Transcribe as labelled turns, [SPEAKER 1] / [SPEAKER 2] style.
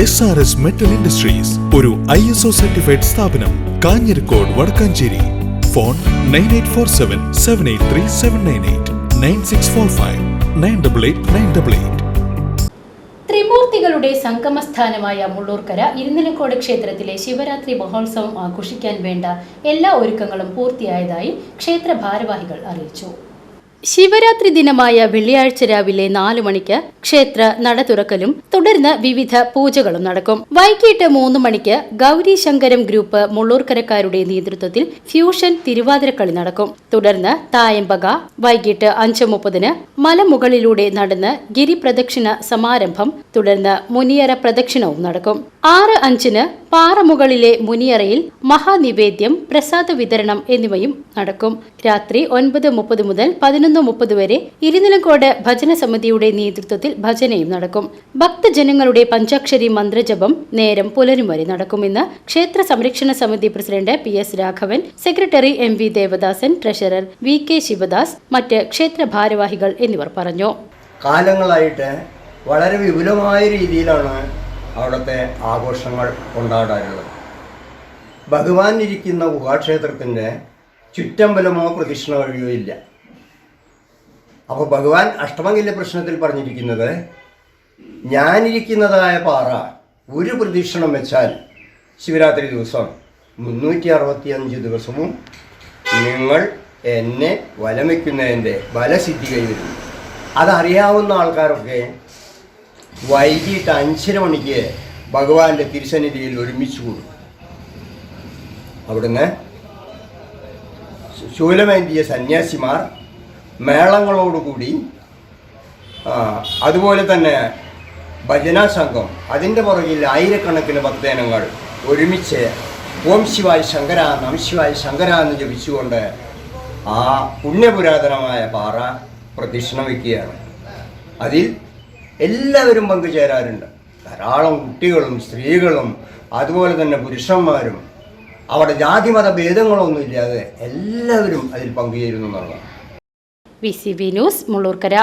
[SPEAKER 1] S R S metal industries ഒരു I S O certified സ്ഥാപനം Kanjirakode Vadakkanchery. Phone nine eight four seven seven eight three seven nine eight nine six four five nine double eight nine double eight
[SPEAKER 2] ത്രിമൂർത്തികളുടെ സംഗമസ്ഥാനമായ മുള്ളൂർക്കര ഇരുന്നിലക്കോട് ക്ഷേത്രത്തിലെ ശിവരാത്രി മഹോത്സവം ആഘോഷിക്കാൻ വേണ്ട എല്ലാ ഒരുക്കങ്ങളും പൂർത്തിയായതായി ക്ഷേത്ര ഭാരവാഹികൾ അറിയിച്ചു. ശിവരാത്രി ദിനമായ വെള്ളിയാഴ്ച രാവിലെ നാല് മണിക്ക് ക്ഷേത്ര നട തുറക്കലും തുടർന്ന് വിവിധ പൂജകളും നടക്കും. വൈകിട്ട് മൂന്ന് മണിക്ക് ഗൗരി ശങ്കരം ഗ്രൂപ്പ് മുള്ളൂർക്കരക്കാരുടെ നേതൃത്വത്തിൽ ഫ്യൂഷൻ തിരുവാതിരക്കളി നടക്കും. തുടർന്ന് തായമ്പക വൈകിട്ട് അഞ്ച് മുപ്പതിന് മലമുകളിലൂടെ നടന്ന് ഗിരിപ്രദക്ഷിണ സമാരംഭം തുടർന്ന് മുനിയറ പ്രദക്ഷിണവും നടക്കും. ആറ് അഞ്ചിന് പാറമുകളിലെ മുനിയറയിൽ മഹാനിവേദ്യം പ്രസാദ വിതരണം എന്നിവയും നടക്കും. രാത്രി ഒൻപത് മുപ്പത് മുതൽ പതിനൊന്ന് മുപ്പത് വരെ ഇരുനിലങ്കോട് ഭജന സമിതിയുടെ നേതൃത്വത്തിൽ ഭജനയും നടക്കും. ഭക്തജനങ്ങളുടെ പഞ്ചാക്ഷരി മന്ത്രജപം നേരം പുലരും വരെ നടക്കുമെന്ന് ക്ഷേത്ര സംരക്ഷണ സമിതി president P S Raghavan secretary M V Devadasan treasurer V K Sivadas മറ്റ് ക്ഷേത്ര ഭാരവാഹികൾ എന്നിവർ പറഞ്ഞു.
[SPEAKER 3] കാലങ്ങളായിട്ട് വളരെ വിപുലമായ രീതിയിലാണ് അവിടുത്തെ ആഘോഷങ്ങൾ കൊണ്ടാടാറുള്ളത് ഭഗവാൻ ഇരിക്കുന്ന ഗുഹാക്ഷേത്രത്തിന്റെ ചുറ്റമ്പലമോ പ്രദക്ഷിണ വഴിയോ ഇല്ല. അപ്പോൾ ഭഗവാൻ അഷ്ടമംഗല്യ പ്രശ്നത്തിൽ പറഞ്ഞിരിക്കുന്നത് ഞാനിരിക്കുന്നതായ പാറ ഒരു പ്രദക്ഷിണം വെച്ചാൽ ശിവരാത്രി ദിവസം മുന്നൂറ്റി അറുപത്തിയഞ്ച് ദിവസവും നിങ്ങൾ എന്നെ വലമിക്കുന്നതിന്റെ ബലസിദ്ധി കൈവരും അതറിയാവുന്ന ആൾക്കാരൊക്കെ വൈകിട്ട് അഞ്ചര മണിക്ക് ഭഗവാന്റെ തിരുസന്നിധിയിൽ ഒരുമിച്ച് കൂടും. അവിടുന്ന് ശൂലമേന്തിയ സന്യാസിമാർ മേളങ്ങളോടുകൂടി അതുപോലെ തന്നെ ഭജനാ സംഘം അതിന്റെ പുറകിൽ ആയിരക്കണക്കിന് ഭക്തജനങ്ങൾ ഒരുമിച്ച് ഓം ശിവായ ശങ്കര നം ശിവായ ശങ്കര എന്ന് ജപിച്ചുകൊണ്ട് ആ പുണ്യപുരാതനമായ പാറ പ്രദക്ഷിണം വയ്ക്കുകയാണ് അതിൽ എല്ലാവരും പങ്കുചേരാറുണ്ട്. ധാരാളം കുട്ടികളും സ്ത്രീകളും അതുപോലെ തന്നെ പുരുഷന്മാരും അവിടെ ജാതിമത ഭേദങ്ങളൊന്നുമില്ലാതെ എല്ലാവരും അതിൽ പങ്കുചേരുന്നു എന്നുള്ളതാണ്
[SPEAKER 2] V C B news Mullurkara